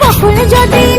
বকুল যদি